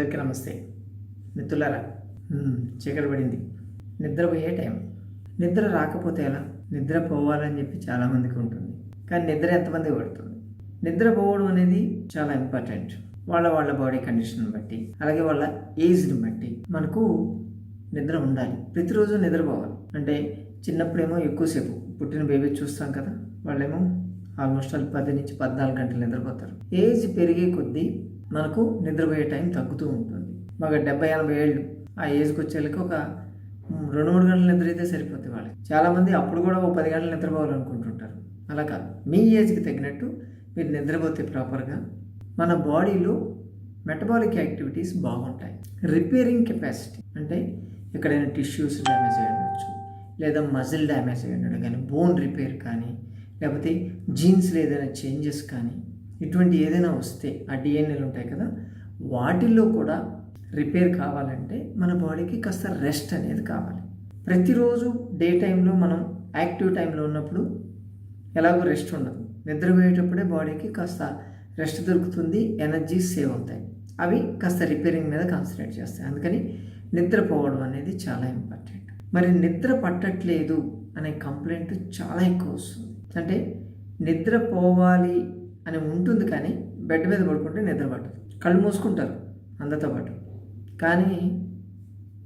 అందరికీ నమస్తే. మిత్రులారా చీకటి పడింది. నిద్రపోయే టైం. నిద్ర రాకపోతే ఎలా? నిద్ర పోవాలని చెప్పి చాలామందికి ఉంటుంది. కానీ నిద్ర ఎంతమంది పడుతుంది? నిద్ర పోవడం అనేది చాలా ఇంపార్టెంట్. వాళ్ళ వాళ్ళ బాడీ కండిషన్ బట్టి అలాగే వాళ్ళ ఏజ్ని బట్టి మనకు నిద్ర ఉండాలి. ప్రతిరోజు నిద్రపోవాలి. అంటే చిన్నప్పుడేమో ఎక్కువసేపు పుట్టిన బేబీ చూస్తాం కదా వాళ్ళేమో ఆల్మోస్ట్ వాళ్ళు పది నుంచి పద్నాలుగు గంటలు నిద్రపోతారు. ఏజ్ పెరిగే కొద్దీ మనకు నిద్రపోయే టైం తగ్గుతూ ఉంటుంది. మాకు డెబ్బై ఎనభై ఏళ్ళు ఆ ఏజ్కి వచ్చేళ్ళకి ఒక రెండు మూడు గంటలు నిద్ర అయితే సరిపోతుంది వాళ్ళకి. చాలామంది అప్పుడు కూడా ఒక పది గంటలు నిద్రపోవాలనుకుంటుంటారు. అలా కాదు. మీ ఏజ్కి తగినట్టు మీరు నిద్రపోతే ప్రాపర్గా మన బాడీలో మెటబాలిక్ యాక్టివిటీస్ బాగుంటాయి. రిపేరింగ్ కెపాసిటీ అంటే ఎక్కడైనా టిష్యూస్ డ్యామేజ్ అయి ఉండొచ్చు. లేదా మజిల్ డ్యామేజ్ అయి ఉండడం కానీ బోన్ రిపేర్ కానీ లేకపోతే జీన్స్లో ఏదైనా చేంజెస్ కానీ ఇటువంటి ఏదైనా వస్తే ఆ డిఎన్ఏలు ఉంటాయి కదా వాటిల్లో కూడా రిపేర్ కావాలంటే మన బాడీకి కాస్త రెస్ట్ అనేది కావాలి. ప్రతిరోజు డే టైంలో మనం యాక్టివ్ టైంలో ఉన్నప్పుడు ఎలాగో రెస్ట్ ఉండదు. నిద్రపోయేటప్పుడే బాడీకి కాస్త రెస్ట్ దొరుకుతుంది ఎనర్జీ సేవ్ అవుతాయి. అవి కాస్త రిపేరింగ్ మీద కాన్సన్ట్రేట్ చేస్తాయి. అందుకని నిద్రపోవడం అనేది చాలా ఇంపార్టెంట్. మరి నిద్ర పట్టట్లేదు అనే కంప్లైంట్ చాలా ఎక్కువ వస్తుంది. అంటే నిద్ర పోవాలి అని ఉంటుంది కానీ బెడ్ మీద పడుకుంటే నిద్ర పట్టదు. కళ్ళు మూసుకుంటారు అందరితో పాటు. కానీ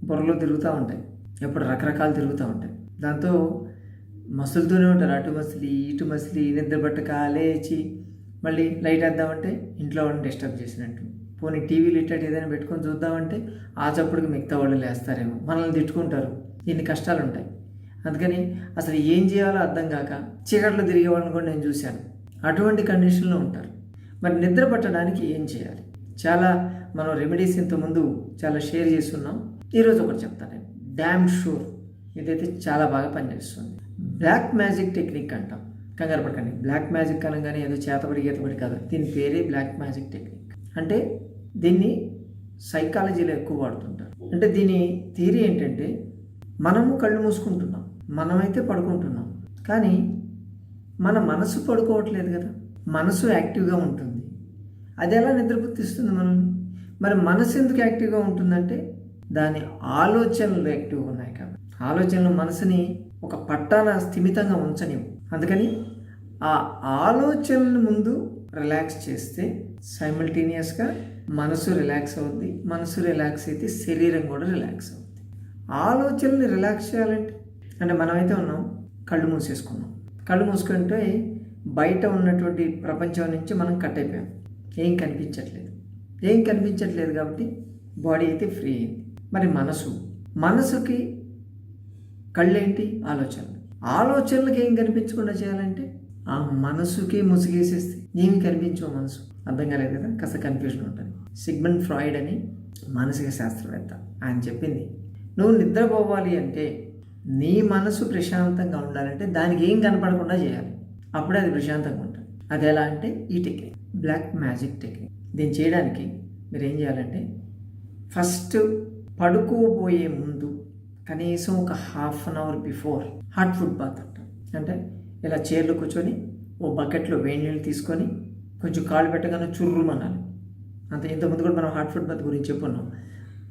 బుర్రలో తిరుగుతూ ఉంటాయి. ఎప్పుడు రకరకాలు తిరుగుతూ ఉంటాయి. దాంతో మసులుతూనే ఉంటారు. అటు మసిలి ఇటు మసిలి నిద్ర పట్టక లేచి మళ్ళీ లైట్ వేద్దామంటే ఇంట్లో వాళ్ళని డిస్టర్బ్ చేసినట్టు. పోనీ టీవీలు లిట్టట్ ఏదైనా పెట్టుకొని చూద్దామంటే ఆ చప్పుడుకి మిగతా వాళ్ళు లేస్తారేమో. మనల్ని తిట్టుకుంటారు. ఇన్ని కష్టాలు ఉంటాయి అందుకని అసలు ఏం చేయాలో అర్థం కాక చీకట్లో తిరిగే వాళ్ళని కూడా నేను చూశాను. అటువంటి కండిషన్లో ఉంటారు. మరి నిద్ర పట్టడానికి ఏం చేయాలి? చాలా మనం రెమెడీస్ ఇంతకుముందు చాలా షేర్ చేస్తున్నాం. ఈరోజు ఒకటి చెప్తాను నేను. డ్యామ్ షూర్ ఇదైతే చాలా బాగా పనిచేస్తుంది. బ్లాక్ మ్యాజిక్ టెక్నిక్ అంటాం. కంగారు పడకండి. బ్లాక్ మ్యాజిక్ అనగానే ఏదో చేతబడి గీతబడి కాదు. దీని పేరే బ్లాక్ మ్యాజిక్ టెక్నిక్ అంటే దీన్ని సైకాలజీలో ఎక్కువ వాడుతుంటారు. అంటే దీని థియరీ ఏంటంటే మనము కళ్ళు మూసుకుంటున్నాం. మనమైతే పడుకుంటున్నాం. కానీ మన మనసు పడుకోవట్లేదు కదా. మనసు యాక్టివ్గా ఉంటుంది. అది ఎలా నిద్రపుత్తిస్తుంది మనల్ని మరి మనసు ఎందుకు యాక్టివ్గా ఉంటుందంటే దాని ఆలోచనలు యాక్టివ్గా ఉన్నాయి కాబట్టి. ఆలోచనలు మనసుని ఒక పట్టాన స్థిమితంగా ఉంచనివ్వు. అందుకని ఆ ఆలోచనల ముందు రిలాక్స్ చేస్తే సైమల్టేనియస్గా మనసు రిలాక్స్ అవుద్ది. మనసు రిలాక్స్ అయితే శరీరం కూడా రిలాక్స్ అవుద్ది. ఆలోచనల్ని రిలాక్స్ చేయాలంటే అంటే మనమైతే ఉన్నాం కళ్ళు మూసేసుకున్నాం. కళ్ళు మూసుకుంటే బయట ఉన్నటువంటి ప్రపంచం నుంచి మనం కట్ అయిపోయాం. ఏం కనిపించట్లేదు. ఏం కనిపించట్లేదు కాబట్టి బాడీ అయితే ఫ్రీ అయింది. మరి మనసు? మనసుకి కళ్ళేంటి? ఆలోచనలు. ఆలోచనలకు ఏం కనిపించకుండా చేయాలంటే ఆ మనసుకి ముసుగేసేస్తే ఏమి కనిపించవు మనసు? అర్థం కాలేదు కదా? కాస్త కన్ఫ్యూజన్ ఉంటుంది. సిగ్మండ్ ఫ్రాయిడ్ అని మానసిక శాస్త్రవేత్త ఆయన చెప్పింది. నువ్వు నిద్రపోవాలి అంటే నీ మనసు ప్రశాంతంగా ఉండాలంటే దానికి ఏం కనపడకుండా చేయాలి. అప్పుడే అది ప్రశాంతంగా ఉంటుంది. అది ఎలా అంటే ఈ టెక్నిక్ బ్లాక్ మ్యాజిక్ టెక్నిక్. దీన్ని చేయడానికి మీరు ఏం చేయాలంటే ఫస్ట్ పడుకోబోయే ముందు కనీసం ఒక half an hour before hot food bath అంటాం. అంటే ఇలా చైర్లో కూర్చొని ఓ బకెట్లో వేడి నీళ్ళు తీసుకొని కొంచెం కాళ్ళు పెట్టగానే చుర్రుమనాలి. అంత ఇంతకుముందు కూడా మనం హాట్ ఫుడ్ బాత్ గురించి చెప్పున్నాం.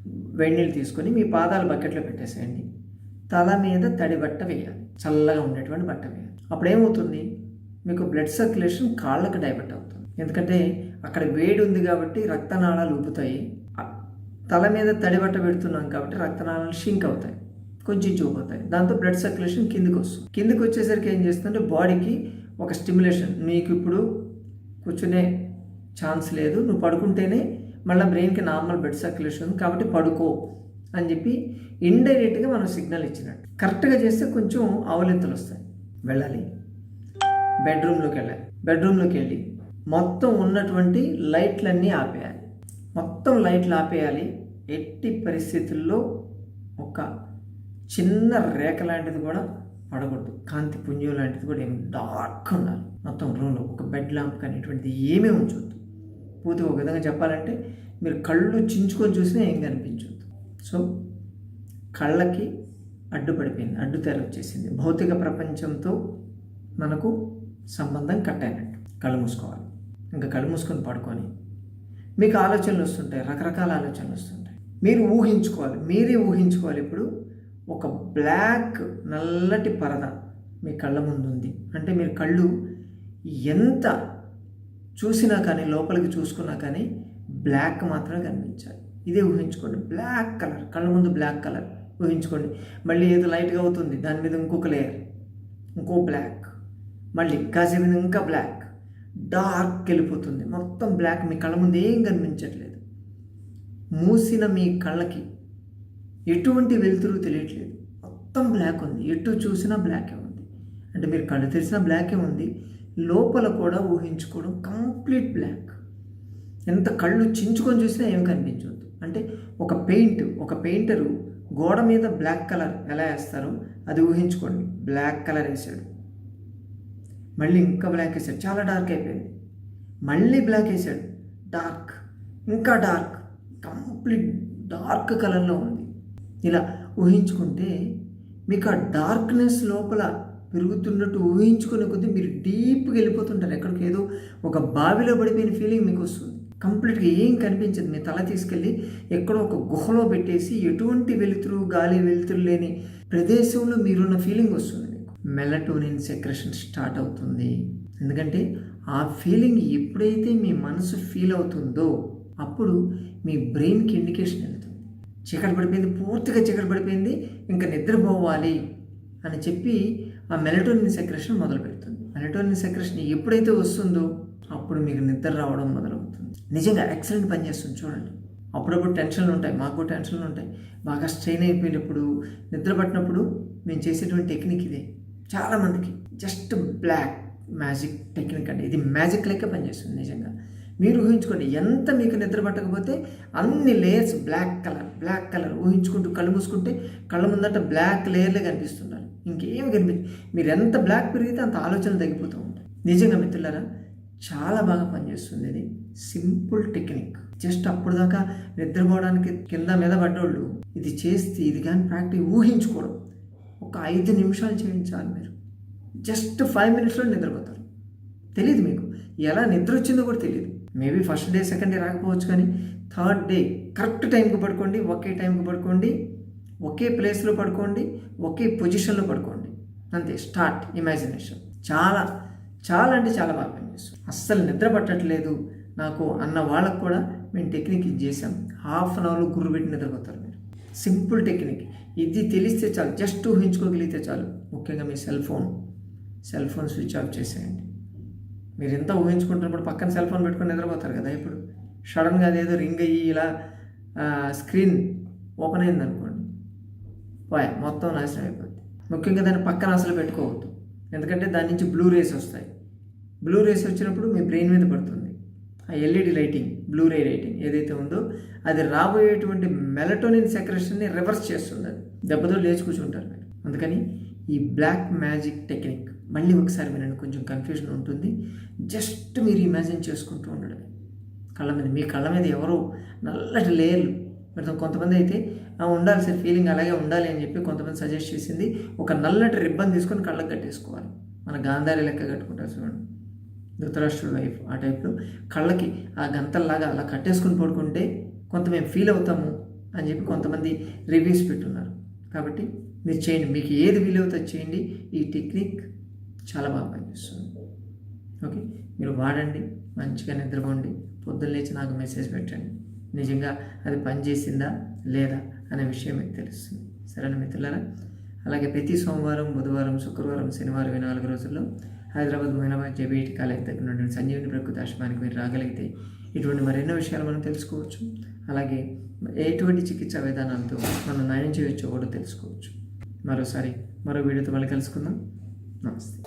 వేడి నీళ్ళు తీసుకొని మీ పాదాలు బకెట్లో పెట్టేసేయండి. తల మీద తడి బట్ట వేయాలి. చల్లగా ఉండేటువంటి బట్ట వేయాలి. అప్పుడు ఏమవుతుంది మీకు బ్లడ్ సర్క్యులేషన్ కాళ్ళకి డైవర్ట్ అవుతుంది. ఎందుకంటే అక్కడ వేడి ఉంది కాబట్టి రక్తనాళాలు ఊపుతాయి. తల మీద తడి బట్ట పెడుతున్నాం కాబట్టి రక్తనాళాలు షింక్ అవుతాయి. కొంచెం చూపుతాయి దాంతో బ్లడ్ సర్క్యులేషన్ కిందికి వస్తుంది. కిందికి వచ్చేసరికి ఏం చేస్తుందంటే బాడీకి ఒక స్టిమ్యులేషన్ మీకు ఇప్పుడు కూర్చునే ఛాన్స్ లేదు. నువ్వు పడుకుంటేనే మళ్ళీ బ్రెయిన్కి నార్మల్ బ్లడ్ సర్క్యులేషన్ కాబట్టి పడుకో. అని చెప్పి ఇండైరెక్ట్గా మనం సిగ్నల్ ఇచ్చినట్టు. కరెక్ట్గా చేస్తే కొంచెం అవలెంతలు వస్తాయి. వెళ్ళాలి. బెడ్రూమ్లోకి వెళ్ళాలి. బెడ్రూమ్లోకి వెళ్ళి మొత్తం ఉన్నటువంటి లైట్లన్నీ ఆపేయాలి. మొత్తం లైట్లు ఆపేయాలి. ఎట్టి పరిస్థితుల్లో ఒక చిన్న రేఖ లాంటిది కూడా పడకూడదు. కాంతి పుంజం లాంటిది కూడా ఏమి డార్క్ ఉండాలి. మొత్తం రూమ్లో ఒక బెడ్ ల్యాంప్ అనేటువంటిది ఏమీ ఉంచొద్దు. పూర్తిగా ఒక విధంగా చెప్పాలంటే మీరు కళ్ళు చించుకొని చూసినా ఏం కనిపించదు. సో కళ్ళకి అడ్డుపడిపోయింది అడ్డు తెర వచ్చేసింది భౌతిక ప్రపంచంతో మనకు సంబంధం కట్ అయినట్టు కళ్ళు మూసుకోవాలి. ఇంకా కళ్ళు మూసుకొని పడుకొని మీకు ఆలోచనలు వస్తుంటాయి రకరకాల ఆలోచనలు వస్తుంటాయి. మీరు ఊహించుకోవాలి మీరే ఊహించుకోవాలి ఇప్పుడు ఒక బ్లాక్ నల్లటి పరద మీ కళ్ళ ముందు ఉంది అంటే మీరు కళ్ళు ఎంత చూసినా కానీ లోపలికి చూసుకున్నా కానీ బ్లాక్ మాత్రమే కనిపించాలి. ఇదే ఊహించుకోండి. బ్లాక్ కలర్ కళ్ళ ముందు బ్లాక్ కలర్ ఊహించుకోండి. మళ్ళీ ఏదో లైట్గా అవుతుంది దాని మీద ఇంకొక లేయర్ ఇంకో బ్లాక్ మళ్ళీ కాసే మీద ఇంకా బ్లాక్ డార్క్ వెళ్ళిపోతుంది. మొత్తం బ్లాక్ మీ కళ్ళ ముందు ఏం కనిపించట్లేదు. మూసిన మీ కళ్ళకి ఎటువంటి వెలుతురు తెలియట్లేదు. మొత్తం బ్లాక్ ఉంది. ఎటు చూసినా బ్లాకే ఉంది. అంటే మీరు కళ్ళు తెరిచిన బ్లాకే ఉంది. లోపల కూడా ఊహించుకోవడం కంప్లీట్ బ్లాక్ ఎంత కళ్ళు చించుకొని చూసినా ఏం కనిపించదు. అంటే ఒక పెయింట్ ఒక పెయింటరు గోడ మీద బ్లాక్ కలర్ ఎలా వేస్తారో అది ఊహించుకోండి. బ్లాక్ కలర్ వేసాడు. మళ్ళీ ఇంకా బ్లాక్ వేసాడు. చాలా డార్క్ అయిపోయింది. మళ్ళీ బ్లాక్ వేసాడు. డార్క్ ఇంకా డార్క్ కంప్లీట్ డార్క్ కలర్లో ఉంది. ఇలా ఊహించుకుంటే మీకు ఆ డార్క్నెస్ లోపల పెరుగుతున్నట్టు ఊహించుకునే కొద్దీ మీరు డీప్గా వెళ్ళిపోతుంటారు. ఎక్కడికి ఏదో ఒక బావిలో పడిపోయిన ఫీలింగ్ మీకు వస్తుంది. కంప్లీట్గా ఏం కనిపించదు. మీ తల తీసుకెళ్ళి ఎక్కడో ఒక గుహలో పెట్టేసి ఎటువంటి వెలుతురు గాలి వెలుతురు లేని ప్రదేశంలో మీరున్న ఫీలింగ్ వస్తుంది మీకు మెలటోనిన్ సెక్రెషన్ స్టార్ట్ అవుతుంది. ఎందుకంటే ఆ ఫీలింగ్ ఎప్పుడైతే మీ మనసు ఫీల్ అవుతుందో అప్పుడు మీ బ్రెయిన్కి ఇండికేషన్ వెళ్తుంది. చీకటి పడిపోయింది పూర్తిగా చీకటి పడిపోయింది ఇంకా నిద్రపోవాలి అని చెప్పి ఆ మెలటోనిన్ సెక్రెషన్ మొదలు పెడుతుంది మెలటోనిన్ సెక్రెషన్ ఎప్పుడైతే వస్తుందో అప్పుడు మీకు నిద్ర రావడం మొదలవుతుంది. నిజంగా ఎక్సలెంట్ పనిచేస్తుంది చూడండి. అప్పుడప్పుడు టెన్షన్లు ఉంటాయి. మాకు టెన్షన్లు ఉంటాయి. బాగా స్ట్రెయిన్ అయిపోయినప్పుడు నిద్ర పట్టినప్పుడు మేము చేసేటువంటి టెక్నిక్ ఇదే. చాలామందికి జస్ట్ బ్లాక్ మ్యాజిక్ టెక్నిక్ అండి. ఇది మ్యాజిక్ లెక్క పనిచేస్తుంది నిజంగా. మీరు ఊహించుకోండి. ఎంత మీకు నిద్ర పట్టకపోతే అన్ని layers black colour black colour ఊహించుకుంటూ కళ్ళు మూసుకుంటే కళ్ళ ముందట బ్లాక్ లేయర్లే కనిపిస్తున్నారు ఇంకేమి కనిపి మీరు ఎంత బ్లాక్ పెరిగితే అంత ఆలోచనలు తగ్గిపోతూ ఉంటాయి. నిజంగా మిత్రులారా చాలా బాగా పనిచేస్తుంది ఇది. Simple technique. జస్ట్ అప్పుడు దాకా నిద్రపోవడానికి కింద మీద పడ్డోళ్ళు ఇది చేస్తే ఇది కానీ ప్రాక్టీస్ ఊహించుకోవడం ఒక ఐదు నిమిషాలు చేయించాలి మీరు. జస్ట్ ఫైవ్ మినిట్స్లో నిద్రపోతారు. తెలియదు మీకు. ఎలా నిద్ర వచ్చిందో కూడా తెలియదు maybe first day second day రాకపోవచ్చు కానీ థర్డ్ డే కరెక్ట్ టైంకి పడుకోండి ఒకే టైంకి పడుకోండి ఒకే ప్లేస్లో పడుకోండి ఒకే పొజిషన్లో పడుకోండి. అంతే స్టార్ట్ ఇమాజినేషన్. చాలా చాలా అంటే చాలా బాగా పనిచేస్తుంది. అస్సలు నిద్ర పట్టట్లేదు నాకు అన్న వాళ్ళకు కూడా మేము టెక్నిక్ ఇది చేసాం హాఫ్ అన్ అవర్లో గుర్రు పెట్టి నిద్రపోతారు మీరు. సింపుల్ టెక్నిక్ ఇది తెలిస్తే చాలు. జస్ట్ ఊహించుకోగలిగితే చాలు. ముఖ్యంగా మీ cell phone cell phone switch off చేసేయండి. మీరు ఎంత ఊహించుకుంటున్నప్పుడు పక్కన సెల్ ఫోన్ పెట్టుకొని నిద్రపోతారు కదా ఇప్పుడు. సడన్గా అదేదో రింగ్ అయ్యి ఇలా స్క్రీన్ ఓపెన్ అయింది అనుకోండి పోయా మొత్తం నాశనం అయిపోద్ది. ముఖ్యంగా దాన్ని పక్కన అసలు పెట్టుకోవద్దు. ఎందుకంటే దాని నుంచి బ్లూ రేస్ వస్తాయి. బ్లూ రేస్ వచ్చినప్పుడు మీ బ్రెయిన్ మీద పడుతుంది. ఆ LED lighting blue ray lighting ఏదైతే ఉందో అది రాబోయేటువంటి మెలటోనిన్ సెక్రెషన్ని రివర్స్ చేస్తుంది అది. దెబ్బతో లేచి కూర్చుంటారు మీరు. అందుకని ఈ బ్లాక్ మ్యాజిక్ టెక్నిక్ మళ్ళీ ఒకసారి వినండి కొంచెం కన్ఫ్యూజన్ ఉంటుంది. జస్ట్ మీరు ఇమాజిన్ చేసుకుంటూ ఉండడం కళ్ళ మీద మీ కళ్ళ మీద ఎవరో నల్లటి లేయర్లు మరి కొంతమంది అయితే ఉండాలి సార్ ఫీలింగ్ అలాగే ఉండాలి అని చెప్పి కొంతమంది సజెస్ట్ చేసింది. ఒక నల్లటి రిబ్బన్ తీసుకొని కళ్ళకు కట్టేసుకోవాలి. మన గాంధారి లెక్క కట్టుకుంటారు చూడండి. ధృతరాష్ట్రుడు వైఫ్ ఆ టైప్లో కళ్ళకి ఆ గంతల్లాగా అలా కట్టేసుకుని పడుకుంటే కొంత మేము ఫీల్ అవుతాము అని చెప్పి కొంతమంది రివ్యూస్ పెట్టున్నారు. కాబట్టి మీరు చేయండి. మీకు ఏది వీలవుతుందో చేయండి. ఈ టెక్నిక్ చాలా బాగా పనిచేస్తుంది. ఓకే? మీరు వాడండి. మంచిగా నిద్రపోండి. పొద్దున్న లేచి నాకు మెసేజ్ పెట్టండి. నిజంగా అది పనిచేసిందా లేదా అనే విషయం మీకు తెలుస్తుంది. సరేనా మిత్రులారా? అలాగే ప్రతి సోమవారం బుధవారం శుక్రవారం శనివారం ఈ నాలుగు రోజుల్లో హైదరాబాద్ మహిళాబాద్ జబీటి కాలేజ్ దగ్గర నుండి సంజీవిని ప్రకృతి ఆశ్రమానికి మీరు రాగలిగితే ఇటువంటి మరెన్నో విషయాలు మనం తెలుసుకోవచ్చు. అలాగే ఎటువంటి చికిత్సా విధానాలతో మనం నయం చేయొచ్చో కూడా తెలుసుకోవచ్చు. మరోసారి మరో వీడియోతో మళ్ళీ కలుసుకుందాం. నమస్తే.